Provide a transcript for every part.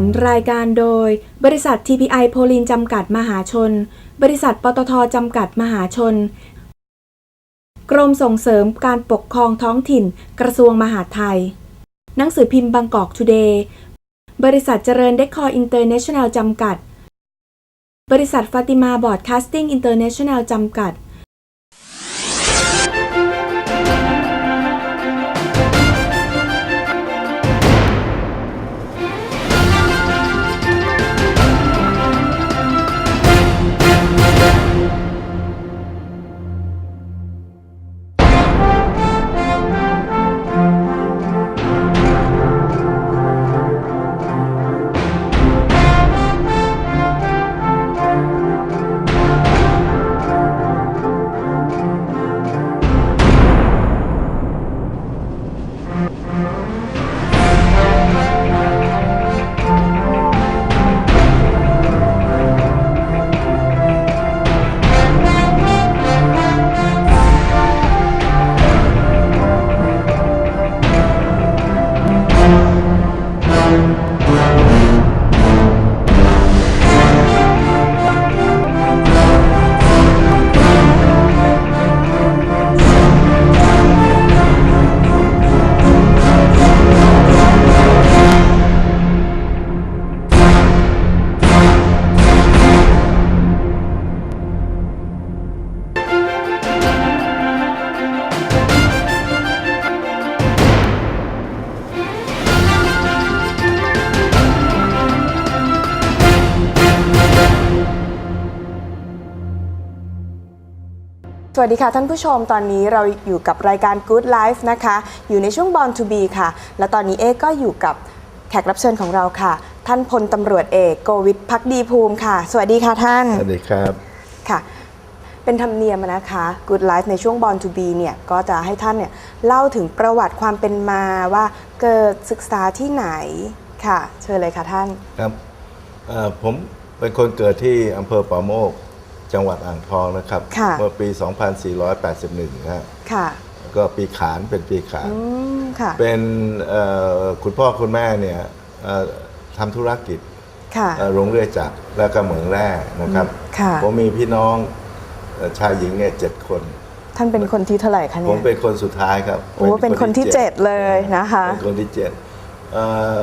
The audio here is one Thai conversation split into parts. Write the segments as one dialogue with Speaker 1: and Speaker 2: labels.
Speaker 1: นรายการโดย บริษัท TPI โพลินจำกัดมหาชน บริษัทปตทจำกัดมหาชน กรมส่งเสริมการปกครองท้องถิ่น กระทรวงมหาดไทย หนังสือพิมพ์บางกอกทูเดย์ บริษัทเจริญเดคคอร์อินเตอร์เนชั่นแนลจำกัด บริษัทฟาติมาบอร์ดคาสติ้งอินเตอร์เนชั่นแนลจำกัด
Speaker 2: วัสดีค่ะ ท่านผู้ชมตอนนี้เราอยู่กับรายการ Good Life นะคะ อยู่ในช่วง Born to Be ค่ะ และตอนนี้เอ๊ก็อยู่กับแขกรับเชิญของเราค่ะ ท่านพลตำรวจเอกโกวิทพักดีภูมิค่ะ สวัสดีค่ะท่าน
Speaker 3: สวัสดีครับ
Speaker 2: ค่ะ เป็นธรรมเนียมนะคะ Good Life ในช่วง Born to Be เนี่ยก็จะให้ท่านเนี่ยเล่าถึงประวัติความเป็นมาว่าเกิดศึกษาที่ไหนค่ะ เชิญเลยค่ะท่าน
Speaker 3: ครับเอ่อผมเป็นคนเกิดที่อำเภอป่าโมก จังหวัดอ่างทองนะครับ
Speaker 2: ค่ะ
Speaker 3: เมื่อปี 2481นะฮะ
Speaker 2: ค่ะ
Speaker 3: ก็ปีขานเป็นปีขาน
Speaker 2: อืมค่ะ
Speaker 3: เป็นเอ่อคุณพ่อคุณแม่เนี่ยเอ่อทำธุรกิจ
Speaker 2: ค่ะ
Speaker 3: เอ่อโรงเรือจักรและก็เหมืองแร่นะครับ
Speaker 2: ค่ะ
Speaker 3: ผมมีพี่น้องเอ่อชายหญิงเนี่ยเจ็ดคน
Speaker 2: ท่านเป็นคนที่เท่าไหร่คะ
Speaker 3: ผ
Speaker 2: เนี่
Speaker 3: ม
Speaker 2: ย
Speaker 3: เป็นคนสุดท้ายครับ
Speaker 2: โอ้เป็นคนที่เจ็ดเลยนะคะ
Speaker 3: เป็นคนที่เจ็ดเอ่อ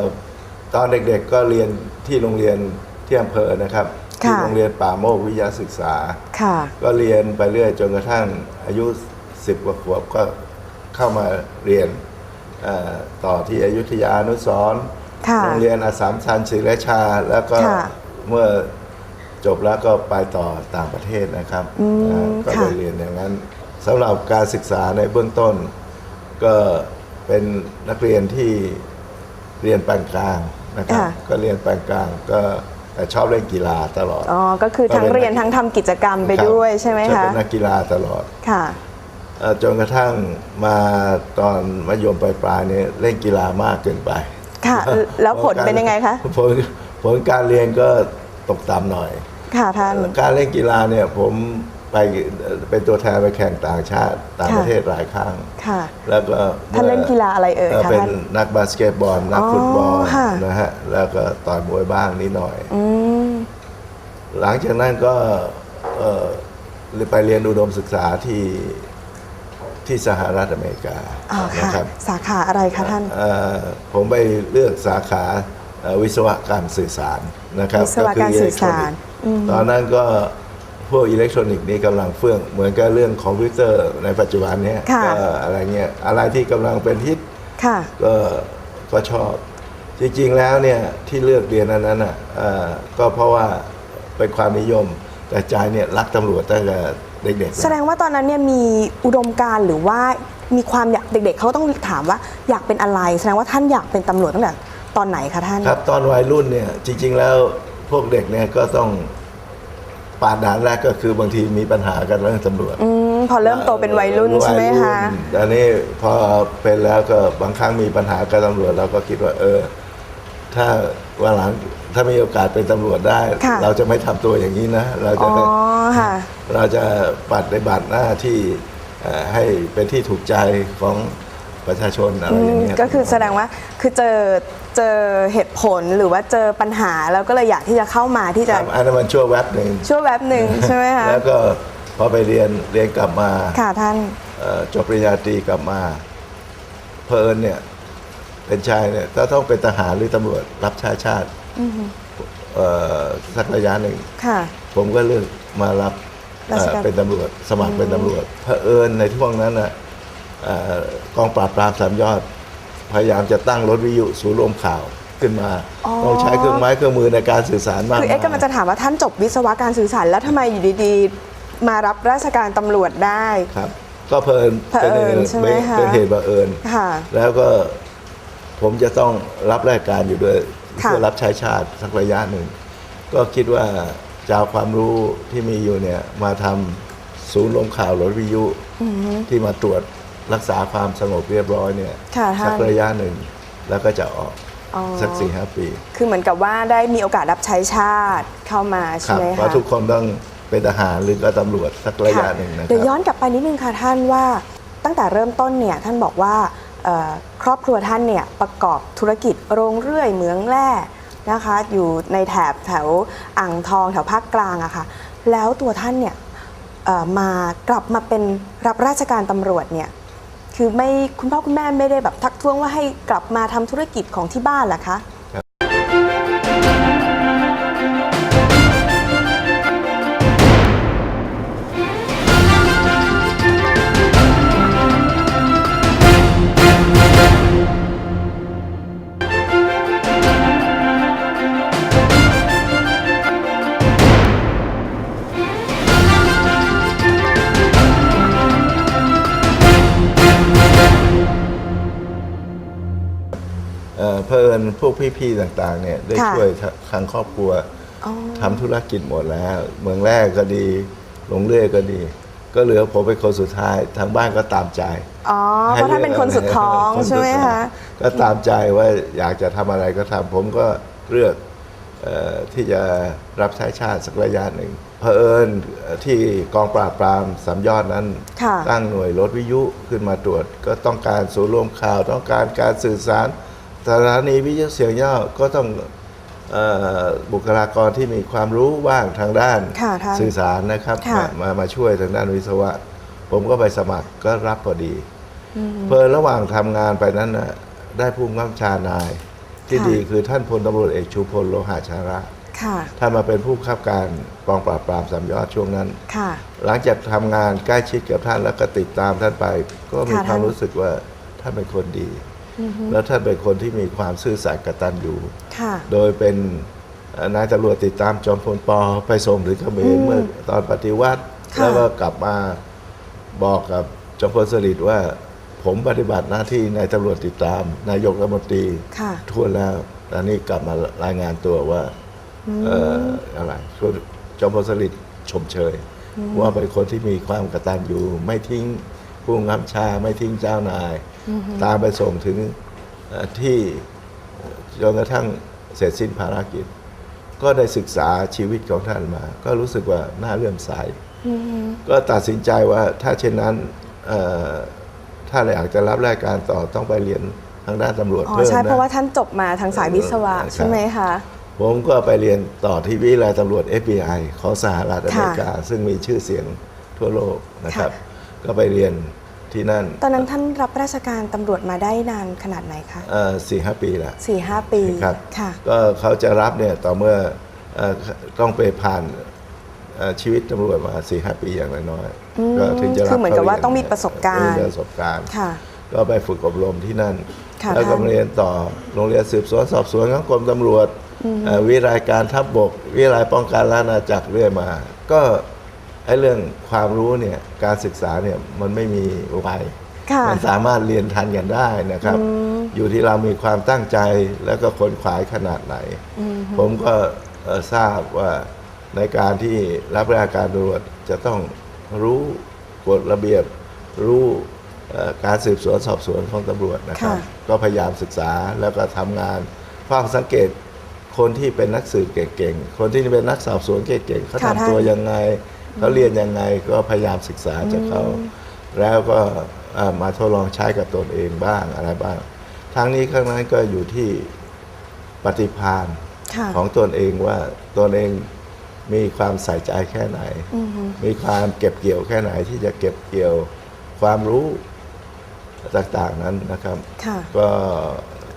Speaker 3: ตอนเด็กๆก็เรียนที่โรงเรียนที่อำเภอนะครับ ที่
Speaker 2: ค่ะ
Speaker 3: โรงเรียนป่าโมกวิทยาศึกษา
Speaker 2: ค่ะ
Speaker 3: ก็เรียนไปเรื่อยจนกระทั่งอายุสิบกว่าขวบก็เข้ามาเรียนเอ่อต่อที่อยุธยานุสรณ์
Speaker 2: ค่ะ
Speaker 3: โรงเรียนอาสามชันศรีราชา แล้วก็
Speaker 2: ค่ะ
Speaker 3: เมื่อจบแล้วก็ไปต่อต่างประเทศนะครับ
Speaker 2: อืม
Speaker 3: อ่าก็
Speaker 2: ค่ะ
Speaker 3: ไปเรียนอย่างนั้นสำหรับการศึกษาในเบื้องต้น ก็เป็นนักเรียนที่เรียนปานกลางนะครับ
Speaker 2: ค่ะ
Speaker 3: ก็เรียนปานกลางก็ แต่ชอบเล่นกีฬาตลอด
Speaker 2: อ๋อ ก็คือทั้ง
Speaker 3: ก็เป็น
Speaker 2: เรียนทั้งทำกิจกรรมไปด้วยใช่ไหม
Speaker 3: จะ
Speaker 2: คะ
Speaker 3: เป็นนักกีฬาตลอด
Speaker 2: ค่ะ
Speaker 3: เอ่อจนกระทั่งมาตอนมัธยมปลายๆเนี่ยเล่นกีฬามากเกินไป
Speaker 2: ค่ะ แล้วผลเป็นยังไงคะ
Speaker 3: ผลผลการเรียนก็ตกต่ำหน่อย
Speaker 2: ค่ะท่าน
Speaker 3: การเล่นกีฬาเนี่ยผม ไปเป็นตัวแทนไปแข่งต่างชาติต่าง
Speaker 2: ค่ะ
Speaker 3: ประเทศหลายครั้ง
Speaker 2: ค่ะ
Speaker 3: แล้วก็
Speaker 2: ท่านเล่นกีฬาอะไรเอ่ย
Speaker 3: เอ่อ
Speaker 2: คะ
Speaker 3: เป็น
Speaker 2: ท่าน
Speaker 3: นักบาสเกตบอลนัก
Speaker 2: อ๋อ
Speaker 3: ฟุตบอล
Speaker 2: ค่ะ
Speaker 3: นะฮะแล้วก็ต่อยมวยบ้างนิดหน่อย
Speaker 2: อืม
Speaker 3: หลังจากนั้นก็เอ่อไปเรียนอุดมศึกษาที่ที่สหรัฐอเมริกา
Speaker 2: อ๋อ
Speaker 3: นะ
Speaker 2: ค่ะ
Speaker 3: ครับ
Speaker 2: สาขาอะไรคะท่าน
Speaker 3: เอ่อผมไปเลือกสาขาเอ่อวิศวกรรมสื่อสารนะครับ
Speaker 2: วิศวกรรมสื่อสาร
Speaker 3: ก็คืออิเล็กทรอนิกส์ตอนนั้นก็ พวกอิเล็กทรอนิกส์นี่กำลังเฟื่องเหมือนกับเรื่องคอมพิวเตอร์ในปัจจุบันเนี้ย
Speaker 2: ค่ะ
Speaker 3: ก็อะไรเงี้ยอะไรที่กำลังเป็นฮิต
Speaker 2: ค่ะ
Speaker 3: ก็ก็ชอบ จริงๆแล้วเนี่ยที่เลือกเรียนอันนั้นอะเอ่อก็เพราะว่าเป็นความนิยม แต่ใจเนี่ยรักตำรวจตั้งแต่เด็กๆ
Speaker 2: แสดงว่าตอนนั้นเนี่ยมีอุดมการณ์หรือว่ามีความอยากเด็ก ๆเขาต้องถามว่าอยากเป็นอะไร แสดงว่าท่านอยากเป็นตำรวจตั้งแต่ตอนไหนคะท่าน
Speaker 3: ครับตอนวัยรุ่นเนี่ยจริง ๆ แล้วพวกเด็กเนี่ยก็ต้อง ปาดด่านแรกก็คือบางทีมีปัญหากันเรื่องตำรวจ
Speaker 2: อืมพอเริ่มโตเป็นวัยรุ่นใช่ไหมคะ
Speaker 3: วัยรุ่นอันนี้พอเป็นแล้วก็บางครั้งมีปัญหากับตำรวจเราก็คิดว่า เออ ถ้าวันหลังถ้ามีโอกาสเป็นตำรวจได้
Speaker 2: ค่ะ
Speaker 3: เราจะไม่ทำตัวอย่างนี้นะ เรา
Speaker 2: อ๋
Speaker 3: จะ
Speaker 2: อค่ะ
Speaker 3: เราจะปฏิบัติหน้าที่เอ่อให้เป็นที่ถูกใจของ ประชาชนอะไรอย่างเงี้ย
Speaker 2: ก็คือแสดงว่าคือเจอเจอเหตุผลหรือว่าเจอปัญหาแล้วก็เลยอยากที่จะเข้ามาที่
Speaker 3: ค
Speaker 2: จะ
Speaker 3: รับอันนั้นมันชั่วแวบหนึ่ง
Speaker 2: ช่วยแวบหนึ่งใช่ไหมคะ
Speaker 3: แล้วก็พอไปเรียนเรียนกลับมา
Speaker 2: ค่ะท่าน
Speaker 3: เอ่อจบปริญญาตรีกลับมาเพลินเนี่ยเป็นชายเนี่ยก็ต้องเป็นทหารหรือตำรวจรับใช้ชาติเอ่อสักระยะหนึ่ง
Speaker 2: ค่ะ
Speaker 3: ผมก็เลือกมารับ
Speaker 2: ราชการ
Speaker 3: เอ่อเป็นตำรวจ สมัครเป็นตำรวจเผอิญในช่วงนั้นน่ะเอ่อ กองปราบปรามสามยอด พยายามจะตั้งรถวิทยุศูนย์รวมข่าวขึ้นมา
Speaker 2: อ๋อ
Speaker 3: ต้องใช้เครื่องไม้เครื่องมือในการสื่อสารมาก
Speaker 2: คือเอ๊ะ
Speaker 3: มาย
Speaker 2: กำลังจะถามว่าท่านจบวิศวะการสื่อสารแล้วทำไมอยู่ดีๆ มารับราชการตำรวจได้
Speaker 3: ครับ ก็เพลิน
Speaker 2: เผอิญใช่ไหมคะ
Speaker 3: เป็นเหตุบังเอิญ
Speaker 2: ค่ะ
Speaker 3: แล้วก็ผมจะต้องรับราชการอยู่ด้วย
Speaker 2: ค่ะ
Speaker 3: เพื่อรับใช้ชาติสักระยะหนึ่ง ก็คิดว่าจะเอาความรู้ที่มีอยู่เนี่ยมาทำศูนย์ลงข่าวรถวิทยุที่มาตรวจ รักษาความสงบเรียบร้อยเนี่ย
Speaker 2: ค่ะท่าน
Speaker 3: สัระยะหนึ่งแล้วก็จะออก
Speaker 2: อ๋อ
Speaker 3: สักสี่ห้าปี
Speaker 2: คือเหมือนกับว่าได้มีโอกาสรับใช้ชาติเข้ามา
Speaker 3: ค
Speaker 2: ใช่
Speaker 3: รับ
Speaker 2: ไหม
Speaker 3: เพ
Speaker 2: คะ
Speaker 3: ราะทุกคนต้องเป็นทหารหรือก็ตำรวจสักระยะ
Speaker 2: ค่ะ
Speaker 3: หนึ่งนะค
Speaker 2: เดี๋ยวย้
Speaker 3: รั
Speaker 2: อบนกลับไปนิดนึงค่ะท่านว่าตั้งแต่เริ่มต้นเนี่ยท่านบอกว่าเอ่อครอบครัวท่านเนี่ยประกอบธุรกิจโรงเรื่อยเหมืองแร่นะคะ อยู่ในแถบแถวอ่างทองแถวภาคกลางอะค่ะ แล้วตัวท่านเนี่ยเอ่อมากลับมาเป็นรับราชการตำรวจเนี่ย คือไม่คุณพ่อคุณแม่ไม่ได้แบบทักท้วงว่าให้กลับมาทำธุรกิจของที่บ้านหรอคะ
Speaker 3: เอ่อเพลินพวกพี่ๆต่างๆเนี่ยได้
Speaker 2: ค่ะ
Speaker 3: ช่วยทางครอบครัว
Speaker 2: อ๋อ
Speaker 3: ทำธุรกิจหมดแล้ว เมืองแรกก็ดีลงเรื่อยก็ดี ก็เหลือผมเป็นคนสุดท้ายทางบ้านก็ตามใจ
Speaker 2: อ๋อเพราะท่านเป็นคนสุดท้อง
Speaker 3: คน
Speaker 2: ใช่ไหม
Speaker 3: สุดท้อง
Speaker 2: คะ
Speaker 3: ก็ตามใจว่าอยากจะทำอะไรก็ทำผมก็เลือกเออที่จะรับใช้ชาติสักระยะหนึ่งเผอิญที่กองปราบปรามสามยอดนั้น
Speaker 2: ค่ะ
Speaker 3: ตั้งหน่วยรถวิทยุขึ้นมาตรวจ ก็ต้องการศูนย์รวมข่าวต้องการการสื่อสาร สถานีวิทยุเสียงย่อก็ต้องเออบุคลากรที่มีความรู้ว่างทางด้าน
Speaker 2: ค่ะท่าน
Speaker 3: สื่อสารนะครับ
Speaker 2: ค่ะ
Speaker 3: มามามาช่วยทางด้านวิศวะ ผมก็ไปสมัครก็รับพอดีเพอระหว่างทำงานไปนั้นนะได้ผู้กำกับชานาย ที่
Speaker 2: ค่ะ
Speaker 3: ดีคือท่านพลตำรวจเอกชูพลโลหะชาระ
Speaker 2: ค่ะ
Speaker 3: ท่านมาเป็นผู้บังคับการกองปราบปรามสามยอดช่วงนั้น
Speaker 2: ค่ะ
Speaker 3: หลังจากทำงานใกล้ชิดกับท่านแล้วก็ติดตามท่านไป ก็มี
Speaker 2: ค่ะ
Speaker 3: ความ
Speaker 2: ท่าน
Speaker 3: รู้สึกว่าท่านเป็นคนดี แล้วท่านเป็นคนที่มีความซื่อสัตย์กตัญญู
Speaker 2: ค่ะ
Speaker 3: โดยเป็นเอ่อนายตำรวจติดตามจอมพลปอไปส่งถึงเขมรเมื่อตอนปฏิวัติ
Speaker 2: ค่ะ
Speaker 3: แล้วก็กลับมาบอกกับจอมพลสฤษดิ์ว่า ผมปฏิบัติหน้าที่นายตำรวจติดตาม นายกรัฐมนตรี
Speaker 2: ค่ะ
Speaker 3: ทั่วแล้วตอนนี้กลับมารายงานตัวว่าเอ่ออะไรจอมพลสฤษดิ์ชมเชย ว่าเป็นคนที่มีความกตัญญูไม่ทิ้ง ผู้งคับชาไม่ทิ้งเจ้านาย ตามไปส่งถึงเอ่อที่จนกระทั่งเสร็จสิ้นภารกิจ ก็ได้ศึกษาชีวิตของท่านมา ก็รู้สึกว่าน่าเลื่อมใสก็ตัดสินใจว่าถ้าเช่นนั้นเอ่อถ้าอยากจะรับรายการต่อต้องไปเรียนทางด้านตำรวจ
Speaker 2: อ๋อ
Speaker 3: เพิ่ม
Speaker 2: ใช่
Speaker 3: นะ
Speaker 2: เพราะว่าท่านจบมาทางสายวิศวะ
Speaker 3: เออ
Speaker 2: ใช่ไหมคะ
Speaker 3: ผมก็ไปเรียนต่อที่วิทยาลัยตำรวจ FBI ของสหรัฐอเมริกา ซึ่งมีชื่อเสียงทั่วโลกนะครับ ก็ไปเรียนที่นั่น
Speaker 2: ตอนนั้นท่านรับราชการตำรวจมาได้นานขนาดไหนคะ
Speaker 3: สี่ห้าปีแล้ว
Speaker 2: สี่ห้าปี
Speaker 3: ครับ
Speaker 2: ค่ะ
Speaker 3: ก็เขาจะรับเนี่ยต่อเมื่อเอ่อต้องไปผ่านเอ่อชีวิตตำรวจมาสี่ห้าปีอย่างน้อย
Speaker 2: อืม
Speaker 3: ๆก็ถึงจะรับ
Speaker 2: คือเหมือนกับว่า
Speaker 3: ข้
Speaker 2: ต้องมีประสบการณ์
Speaker 3: มีประสบการณ์
Speaker 2: ค่ะ
Speaker 3: ก็ไปฝึกอบรมที่นั่น
Speaker 2: ค่ะ
Speaker 3: แล้วก็
Speaker 2: ท่าน
Speaker 3: มาเรียนต่อโรงเรียนสืบสวนสอบสวนของกรมตำรวจเอ่อวิทยาลัยการทัพบบกวิทยาลัยป้องกันและอาณาจักรเรื่อยมา ก็ ไอ้เรื่องความรู้เนี่ยการศึกษาเนี่ยมันไม่มีวัย
Speaker 2: ค่ะ
Speaker 3: มันสามารถเรียนทันกันได้นะครับอยู่ที่เรามีความตั้งใจแล้วก็คนขวายขนาดไหนผมก็เอ่อทราบว่าในการที่รับราชการตำรวจจะต้องรู้กฎระเบียบรู้เอ่อการสืบสวนสอบสวนของตำรวจนะครับ
Speaker 2: ค่ะ
Speaker 3: ก็พยายามศึกษาแล้วก็ทำงานเฝ้าสังเกตคนที่เป็นนักสืบเก่งๆ คนที่เป็นนักสอบสวนเก่งๆเขา
Speaker 2: ค่ะ
Speaker 3: ทำตัวยังไง เขาเรียนยังไงก็พยายามศึกษาจากเขา แล้วก็เอ่อมาทดลองใช้กับตนเองบ้างอะไรบ้าง ทั้งนี้ข้างนั้นก็อยู่ที่ปฏิภาณ
Speaker 2: ค่ะ
Speaker 3: ของตนเองว่าตนเองมีความใส่ใจแค่ไหน
Speaker 2: อือฮึ
Speaker 3: มีความเก็บเกี่ยวแค่ไหนที่จะเก็บเกี่ยวความรู้ต่างๆนั้นนะครับ
Speaker 2: ค่ะ
Speaker 3: ก็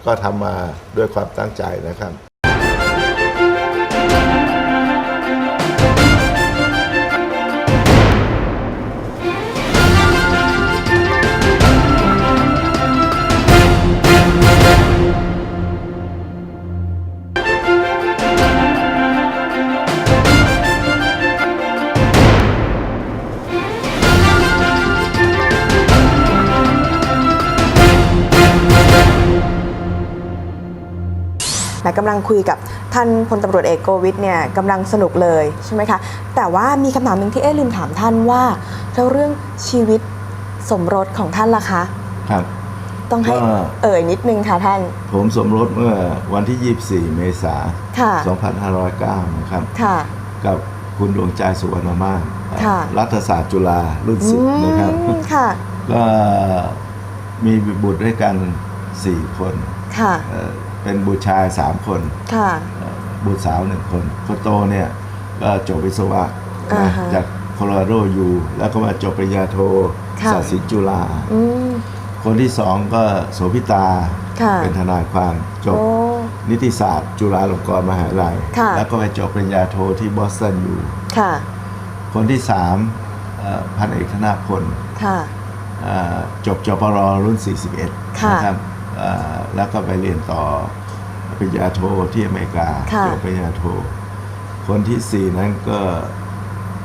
Speaker 3: ก็ทำมาด้วยความตั้งใจนะครับ
Speaker 2: กำลังคุยกับท่านพลตำรวจเอกโกวิทเนี่ยกำลังสนุกเลยใช่ไหมคะ แต่ว่ามีคำถามหนึ่งที่เอ๊ลืมถามท่านว่าแล้วเรื่องชีวิตสมรสของท่านล่ะคะ
Speaker 3: ครับ
Speaker 2: ต้องให้
Speaker 3: ก็
Speaker 2: เอ่ยนิดนึงค่ะท่าน
Speaker 3: ผมสมรสเมื่อวันที่ 24 เมษาย
Speaker 2: ค่ะ
Speaker 3: น2509 นะครับ
Speaker 2: ค่ะ
Speaker 3: กับคุณดวงใจสุวรรณมาศ
Speaker 2: ค่ะ
Speaker 3: รัฐศาสตร์จุฬารุ่นสิบ
Speaker 2: อืม
Speaker 3: นะครับ
Speaker 2: ค่ะ
Speaker 3: ก็มีบุตรด้วยกัน 4 คน
Speaker 2: ค่ะ
Speaker 3: เอ่อเป็นบุตรชาย3คน
Speaker 2: ค่ะ
Speaker 3: เอ่อบุตรสาวหนึ่งคนคนโตเนี่ยก็จบวิศวะ
Speaker 2: อ่า
Speaker 3: นะ
Speaker 2: ฮะ
Speaker 3: จากโคโลราโดยูแล้วก็มาจบปริญญาโท
Speaker 2: ค่ะ
Speaker 3: ศาสตร์ศิลป์จุฬา
Speaker 2: อืม
Speaker 3: คนที่สองก็โสภิตา
Speaker 2: ค่ะ
Speaker 3: เป็นทนายความจบ
Speaker 2: โอ้
Speaker 3: นิติศาสตร์ จุฬาลงกรณ์มหาวิทยาลัย
Speaker 2: ค่ะ
Speaker 3: แล้วก็ไปจบปริญญาโทที่บอสตันอยู่
Speaker 2: ค่ะ
Speaker 3: คนที่สามเอ่อพันเอกธนาพล
Speaker 2: ค่ะ
Speaker 3: เอ่อจบจปรรุ่น 41
Speaker 2: ค่ะ
Speaker 3: นะครับเอ่อ แล้วก็ไปเรียนต่อปริญญาโทที่อเมริกา
Speaker 2: ค่ะ
Speaker 3: จบปริญญาโท คนที่สี่นั้นก็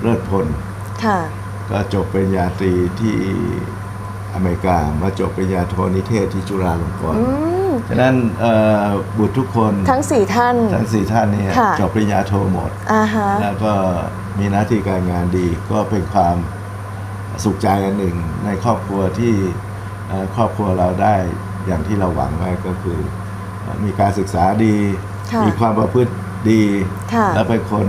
Speaker 3: เลิศพล
Speaker 2: ค่ะ
Speaker 3: ก็จบปริญญาตรีที่อเมริกามาจบปริญญาโทนิเทศที่จุฬาลงกรณ์
Speaker 2: อืม
Speaker 3: ฉะนั้นเอ่อบุตรทุกคน
Speaker 2: ทั้งสี่ท่าน
Speaker 3: ทั้งสี่ท่านเนี่ย
Speaker 2: ค่ะ
Speaker 3: จบปริญญาโทหมด
Speaker 2: อ่าฮะ
Speaker 3: แล้วก็มีหน้าที่การงานดีก็เป็นความสุขใจอันหนึ่งในครอบครัวที่เอ่อครอบครัวเราได้ อย่างที่เราหวังไว้ก็คือเอ่อมีการศึกษาดี
Speaker 2: ค่ะ
Speaker 3: มีความประพฤติดี
Speaker 2: ค่ะ
Speaker 3: และเป็นคน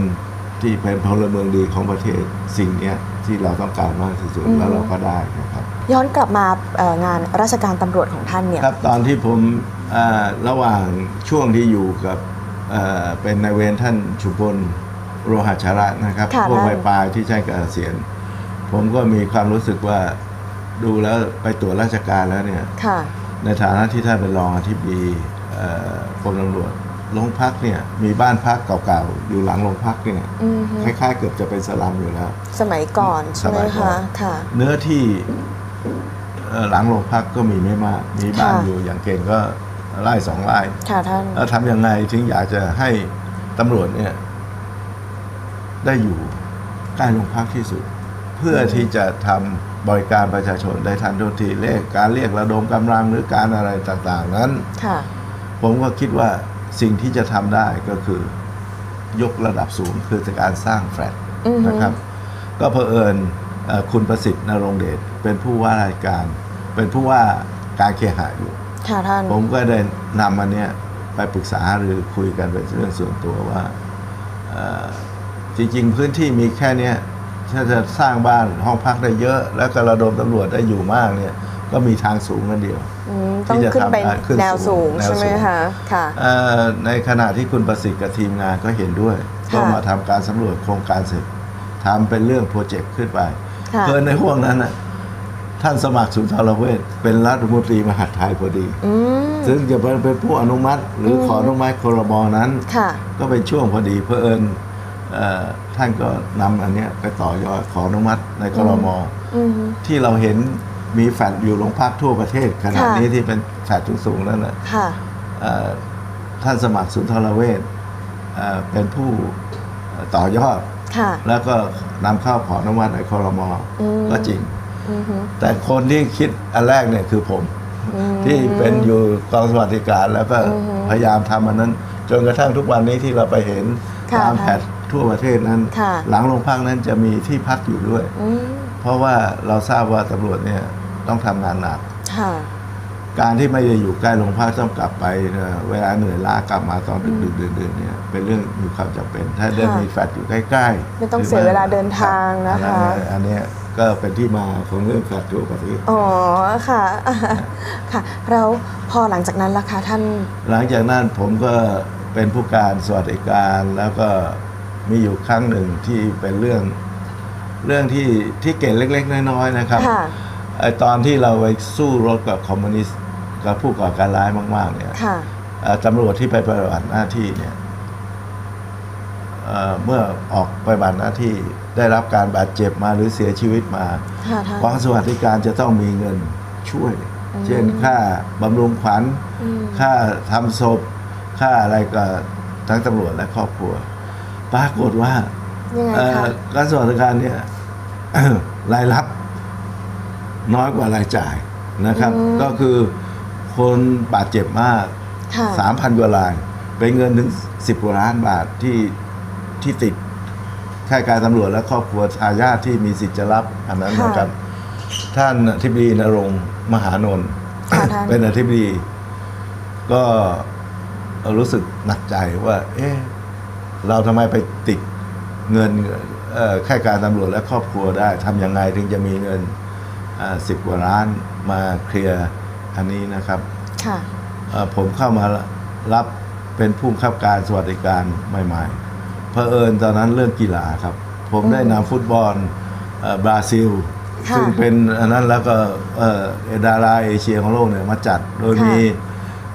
Speaker 3: ที่เป็นพลเมืองดีของประเทศสิ่งเนี้ยที่เราต้องการมากที่สุด
Speaker 2: อืม
Speaker 3: แล้วเราก็ได้นะครับ
Speaker 2: ย้อนกลับมาเอ่องานราชการตำรวจของท่านเนี่ย
Speaker 3: ครับตอนที่ผมเอ่อระหว่างช่วงที่อยู่กับเอ่อเป็นนายเวรท่านชุมพลโรหชาระนะครับ
Speaker 2: ค่ะ
Speaker 3: พวก
Speaker 2: ท่าน
Speaker 3: ปลายๆที่ใช้เกษียณผมก็มีความรู้สึกว่าดูแล้วไปตรวจราชการแล้วเนี่ย
Speaker 2: ค่ะ
Speaker 3: ในฐานะที่ท่านเป็นรองอธิบดีเอ่อกรมตำรวจโรงพักเนี่ยมีบ้านพักเก่าๆอยู่หลังโรงพักเนี่ย
Speaker 2: อือฮึ
Speaker 3: คล้ายๆ เกือบจะเป็นสลัมอยู่แล้ว
Speaker 2: สมัยก่อนใช่ไหม
Speaker 3: สมัยก่อ
Speaker 2: คะ
Speaker 3: น
Speaker 2: ค่ะ
Speaker 3: เนื้อที่เอ่อหลังโรงพักก็มีไม่มาก มีบ้าน
Speaker 2: ค่ะ
Speaker 3: อยู่อย่างเก่งก็ไร่สองไร่
Speaker 2: ค่ะท่าน
Speaker 3: แล้วทำยังไงถึงอยากจะให้ตำรวจเนี่ย ได้อยู่ใกล้โรงพักที่สุด เพื่อที่จะทำบริการประชาชนได้ทันทุกทีเลขการเรียกระดมกำลังหรือการอะไรต่างๆนั้น
Speaker 2: ค่ะ
Speaker 3: ผมก็คิดว่าสิ่งที่จะทำได้ก็คือยกระดับสูงคือการสร้างแฟลต
Speaker 2: อือฮึ
Speaker 3: นะครับ ก็เผอิญเอ่อคุณประสิทธิ์นรงเดชเป็นผู้ว่าราชการ เป็นผู้ว่าการเคหะอยู่
Speaker 2: ค่ะท่าน
Speaker 3: ผมก็ได้นำอันเนี้ยไปปรึกษาหรือคุยกันเป็นเรื่องส่วนตัวว่าเอ่อจริง ๆ พื้นที่มีแค่เนี้ย ถ้าจะสร้างบ้านห้องพักได้เยอะ แล้วก็ระดมตำรวจได้อยู่มากเนี่ยก็มีทางสูงกันเดียว
Speaker 2: อืมต้อง
Speaker 3: ที่จะ
Speaker 2: ขึ้นไป
Speaker 3: ทำได้ขึ้น
Speaker 2: แนวสูง
Speaker 3: แนวสูง
Speaker 2: ใช่ไหมคะค่ะ
Speaker 3: เอ่อในขณะที่คุณประสิทธิ์กับทีมงานก็เห็นด้วย
Speaker 2: ค่ะ
Speaker 3: ก็มาทำการสำรวจโครงการเสร็จทำเป็นเรื่องโปรเจกต์ขึ้นไป
Speaker 2: ค่ะ
Speaker 3: เพื่อในห่วงนั้นน่ะท่านสมัครสุนทรเวชเป็นรัฐมนตรีมหาดไทยพอดี
Speaker 2: อืม
Speaker 3: ซึ่งจะเป็นเป็นผู้อนุมัติ หรืออ
Speaker 2: ม
Speaker 3: ขออนุมัติครมนั้น
Speaker 2: ค่ะ
Speaker 3: ก็เป็นช่วงพอดีเพื่อเอิญเอ่อ ท่านก็นำอันเนี้ยไปต่อยอดขออนุมัติในครม
Speaker 2: อืม
Speaker 3: ที่เราเห็นมีแฟลตอยู่โรงพักทั่วประเทศขณะ
Speaker 2: ค่ะ
Speaker 3: นี้ที่เป็นแฟลตสูงๆนั่นแหละ
Speaker 2: ค่ะ
Speaker 3: เอ่อท่านสมัครสุนทรเวชเอ่อเป็นผู้ต่อยอด
Speaker 2: ค่ะ
Speaker 3: แล้วก็นำเข้าขออนุมัติในครม
Speaker 2: อืม
Speaker 3: ก็จริง
Speaker 2: อือฮึ
Speaker 3: แต่คนที่คิดอันแรกเนี่ยคือผม
Speaker 2: อืม
Speaker 3: ที่เป็นอยู่กองสวัสดิการแล้วก็
Speaker 2: อือฮึ
Speaker 3: พยายามทำอันนั้น จนกระทั่งทุกวันนี้ที่เราไปเห็น
Speaker 2: ค่ะ
Speaker 3: ตามแผน ทั่วประเทศนั้น
Speaker 2: ค่ะ
Speaker 3: หลังโรงพักนั้นจะมีที่พักอยู่ด้วย
Speaker 2: อืม
Speaker 3: เพราะว่าเราทราบว่าตำรวจเนี่ยต้องทำงานหนัก
Speaker 2: ค่ะ
Speaker 3: การที่ไม่ได้อยู่ใกล้โรงพักต้องกลับไปเอ่อเวลาเหนื่อยล้ากลับมาตอนดึกๆดื่นๆเนี่ยเป็นเรื่องมีความจำเป็น ถ้าได้
Speaker 2: ค่ะ
Speaker 3: มีแฟลตอยู่ใกล้ๆ
Speaker 2: ไม่ต้องเสียเวลาเดินทางนะคะ
Speaker 3: อัอันเนี้ยก็เป็นที่มาของเรื่องขาดทั่วประเทศ
Speaker 2: อ๋อค่ะค่ะแล้วพอหลังจากนั้นล่ะคะท่าน
Speaker 3: หลังจากนั้นผมก็เป็นผู้การสวัสดิการแล้วก็ มีอยู่ครั้งหนึ่งที่เป็นเรื่องเรื่องที่ที่เก่งเล็ก ๆ น้อยๆนะครับ
Speaker 2: ค่ะ
Speaker 3: ไอตอนที่เราไปสู้รบกับคอมมิวนิสต์กับผู้ก่อการร้ายมาก ๆ เนี่ย
Speaker 2: ค่ะ
Speaker 3: เอ่อตำรวจที่ไปปฏิบัติหน้าที่เนี่ยเอ่อเมื่อออกปฏิบัติหน้าที่ได้รับการบาดเจ็บมาหรือเสียชีวิตมา
Speaker 2: ค่ะท่าน
Speaker 3: กองสวัสดิการจะต้องมีเงินช่วย
Speaker 2: อืม
Speaker 3: เช่นค่าบำรุงขวัญ
Speaker 2: อืม
Speaker 3: ค่าทำศพ ค่าอะไรก็ทั้งตำรวจและครอบครัว ปรากฏว่า
Speaker 2: ยังไง
Speaker 3: เอ่
Speaker 2: คะ
Speaker 3: อการสวัสดิการเนี่ยรายรับ น้อยกว่ารายจ่ายนะครับ ก็คือคนบาดเจ็บมาก
Speaker 2: ค่ะ
Speaker 3: สามพันกว่ารายเป็นเงินถึงสิบกว่าล้านบาทที่ที่ติดข้าราชการตำรวจและครอบครัวทายาทที่มีสิทธิ์จะรับอันนั้น
Speaker 2: ค่ะ
Speaker 3: นะครับ ท่านอธิบดีนรงค์มหานนท์
Speaker 2: ค่ะท่าน
Speaker 3: เป็นอธิบดี ก็รู้สึกหนักใจว่า เอ๊ะ เราทำไมไปติดเงินเอ่อข้าราชการตำรวจและครอบครัวได้ทำยังไงถึงจะมีเงินสิบกว่าล้านมาเคลียร์อันนี้นะครับ
Speaker 2: ค่ะ
Speaker 3: เอ่อผมเข้ามารับเป็นผู้บังคับการสวัสดิการใหม่ๆเพอเอิญตอนนั้นเรื่องกีฬาครับ ผมได้นำฟุตบอลเอ่อบราซิล
Speaker 2: ค่ะ
Speaker 3: ซึ่งเป็นอันนั้นแล้วก็เอ่อดาราเอเชียของโลกเนี่ยมาจัด โดย
Speaker 2: ค่ะ
Speaker 3: มี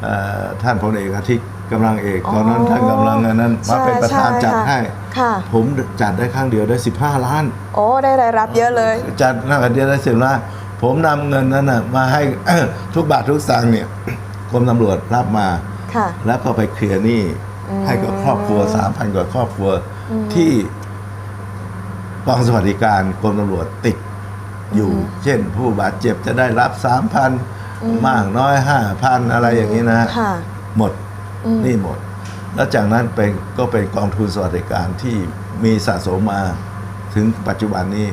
Speaker 3: เอ่อท่านพลเอกอาทิตย์ กำลังเอก
Speaker 2: อ๋อ
Speaker 3: ตอนนั้นท่านกำลังอันนั้นมาเป็นประธาน
Speaker 2: ใช่
Speaker 3: จัด
Speaker 2: ค่ะ
Speaker 3: ให้
Speaker 2: ค่ะ
Speaker 3: ผมจัดได้ครั้งเดียวได้ 15 ล้าน
Speaker 2: โอ้ได้รายรับเยอะเลย
Speaker 3: จัดหน้าเดียวได้สิบล้านผมนำเงินนั้นนะมาให้ทุกบาททุกสตางค์เนี่ยกรมตำรวจรับมา
Speaker 2: ค่ะ
Speaker 3: แล้วก็ไปเคลียร์หนี้
Speaker 2: อืม
Speaker 3: ให้กับครอบครัวสามพันกว่าครอบครัวที่กองสวัสดิการกรมตำรวจติดอยู่ เช่นผู้บาดเจ็บจะได้รับสามพันมากน้อยห้าพันอะไรอย่างนี้นะ
Speaker 2: ค่ะ
Speaker 3: หมด
Speaker 2: อืม
Speaker 3: ห นี่หมด แล้วจากนั้นเป็นก็เป็นกองทุนสวัสดิการที่มีสะสมมาถึงปัจจุบันนี้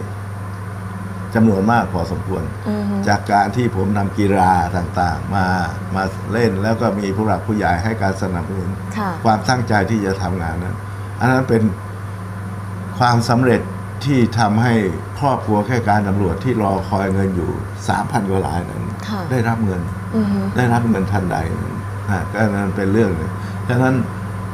Speaker 3: จำนวนมากพอสมควร
Speaker 2: อือฮึ
Speaker 3: จากการที่ผมนำกีฬาต่างๆ มามาเล่นแล้วก็มีผู้หลักผู้ใหญ่ให้การสนับสนุน
Speaker 2: ค่ะ
Speaker 3: ความตั้งใจที่จะทำงานนั้น อันนั้นเป็นความสำเร็จที่ทำให้ครอบครัวแค่การตำรวจที่รอคอยเงินอยู่สามพันกว่าหลายนั้น
Speaker 2: ค่ะ
Speaker 3: ได้รับเงิน
Speaker 2: อือฮึ
Speaker 3: ได้รับเงินทันใดนั้นนะ ก็นั้นเป็นเรื่องหนึ่งฉะนั้น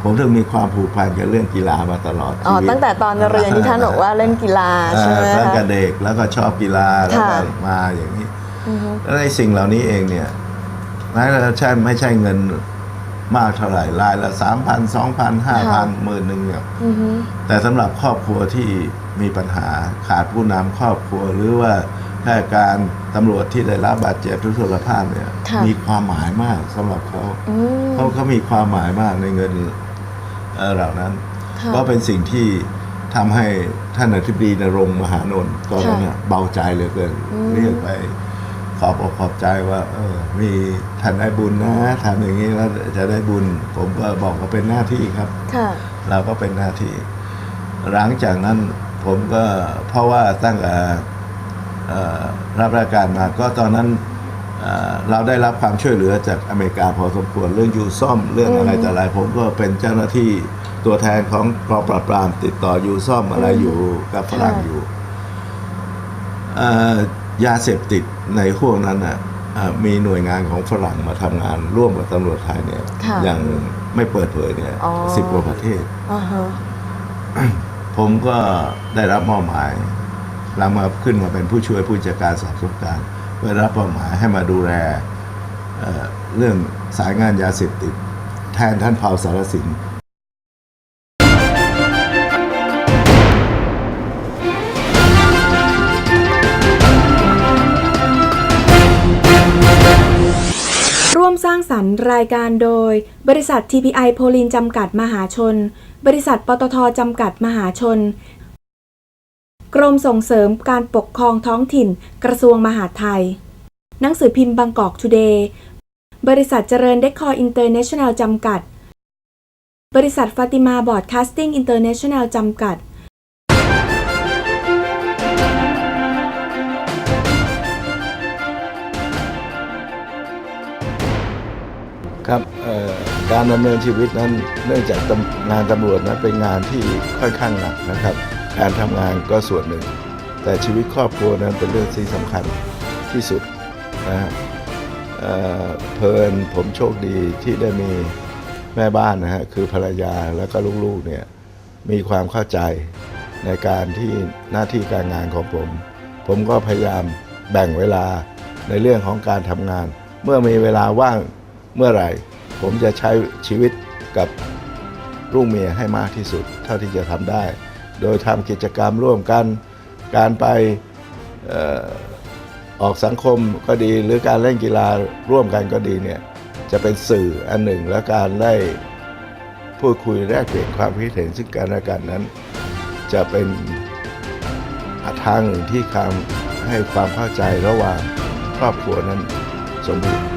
Speaker 3: ผมถึงมีความผูกพันกับเรื่องกีฬามาตลอด
Speaker 2: อ๋อ
Speaker 3: ชีวิ
Speaker 2: ตั้งแต่ตอนเรียนที่ท่านบอกว่าเล่นกีฬา
Speaker 3: อ่า
Speaker 2: ใช่ไหม
Speaker 3: ตั้ง
Speaker 2: คะ
Speaker 3: แต่เด็กแล้วก็ชอบกีฬาแล้วก็
Speaker 2: ค่ะ
Speaker 3: มาอย่างนี้
Speaker 2: อือฮึ
Speaker 3: แล้วในสิ่งเหล่านี้เองเนี่ยนายใช่ไม่ใช่เงินมากเท่าไหร่รายละสามพันสองพันห้าพันหมื่นหนึ่งเนี่ย
Speaker 2: อือฮึ
Speaker 3: แต่สำหรับครอบครัวที่มีปัญหาขาดผู้นำครอบครัวหรือว่า แค่การตำรวจที่ได้รับบาดเจ็บทุกสุขภาพเนี่ย
Speaker 2: ค่ะ
Speaker 3: มีความหมายมากสำหรับเขา
Speaker 2: อืม
Speaker 3: เขาเขามีความหมายมากในเงินเอ่อเหล่านั้น
Speaker 2: ค่ะ
Speaker 3: ก็เป็นสิ่งที่ทำให้ท่านอธิบดีนรงค์มหานนท์ก็
Speaker 2: ค่ะ
Speaker 3: เนี่ยเบาใจเหลือเกิน
Speaker 2: อืม
Speaker 3: เรียกไปขอบอกขอบใจว่า เออ มีท่านได้บุญนะทำอย่างนี้แล้วจะได้บุญ ผมก็บอกว่าเป็นหน้าที่ครับ
Speaker 2: ค่ะ
Speaker 3: เราก็เป็นหน้าที่ หลังจากนั้นผมก็เพราะว่าตั้งแต่เอ่อ รับราชการมาก็ตอนนั้นเอ่อเราได้รับความช่วยเหลือจากอเมริกาพอสมควรเรื่องยูซ่อมเรื่องอะไรแต่อะไรผมก็เป็นเจ้าหน้าที่ตัวแทนของกองปราบปรามติดต่อยูซ่อมอะไรอยู่กับฝรั่ง
Speaker 2: ค่ะ
Speaker 3: อยู่เอ่อยาเสพติดในห่วงนั้นอะเอ่อมีหน่วยงานของฝรั่งมาทำงานร่วมกับตำรวจไทยเนี่ย
Speaker 2: ค่ะ
Speaker 3: อย่างไม่เปิดเผยเนี่ย
Speaker 2: อ๋อ
Speaker 3: สิบกว่าประเทศ
Speaker 2: อ่าฮะ
Speaker 3: ผมก็ได้รับมอบหมาย หลังมาขึ้นมาเป็นผู้ช่วยผู้จัดการสอบสวนกลารเพื่อรับมอบหมายให้มาดูแลเเรื่องสายงานยาเสพติด แทนท่านเผาสารสิน
Speaker 1: ร่วมสร้างสรรค์รายการโดย บริษัท TPI โพลินจำกัดมหาชน บริษัทปตทจำกัดมหาชน กรมส่งเสริมการปกครองท้องถิ่น กระทรวงมหาดไทย หนังสือพิมพ์บางกอกทูเดย์ บริษัทเจริญเดคคอร์อินเตอร์เนชั่นแนลจำกัด บริษัทฟาติมาบอร์ดคาสติ้งอินเตอร์เนชั่นแนลจำกัด
Speaker 3: ครับเอ่อการดำเนินชีวิตนั้นเนื่องจากตำงานตำรวจนั้นเป็นงานที่ค่อนข้างหนักนะครับ การทำงานก็ส่วนหนึ่ง แต่ชีวิตครอบครัวนั้นเป็นเรื่องที่สำคัญที่สุดนะฮะเเพลินผมโชคดีที่ได้มีแม่บ้านนะฮะคือภรรยาแล้วก็ลูกๆเนี่ยมีความเข้าใจในการที่หน้าที่การงานของผม ผมก็พยายามแบ่งเวลาในเรื่องของการทำงาน เมื่อมีเวลาว่างเมื่อไหร่ ผมจะใช้ชีวิตกับลูกเมียให้มากที่สุด เท่าที่จะทำได้ โดยทำกิจกรรมร่วมกัน การไปออออกสังคมก็ดีหรือการเล่นกีฬาร่วมกันก็ดีเนี่ยจะเป็นสื่ออันหนึ่งและการได้พูดคุยแลกเปลี่ยนความคิดเห็นซึ่งกันและกันนั้น จะเป็นทางหนึ่งที่ทำให้ความเข้าใจระหว่างครอบครัวนั้นสมบูรณ์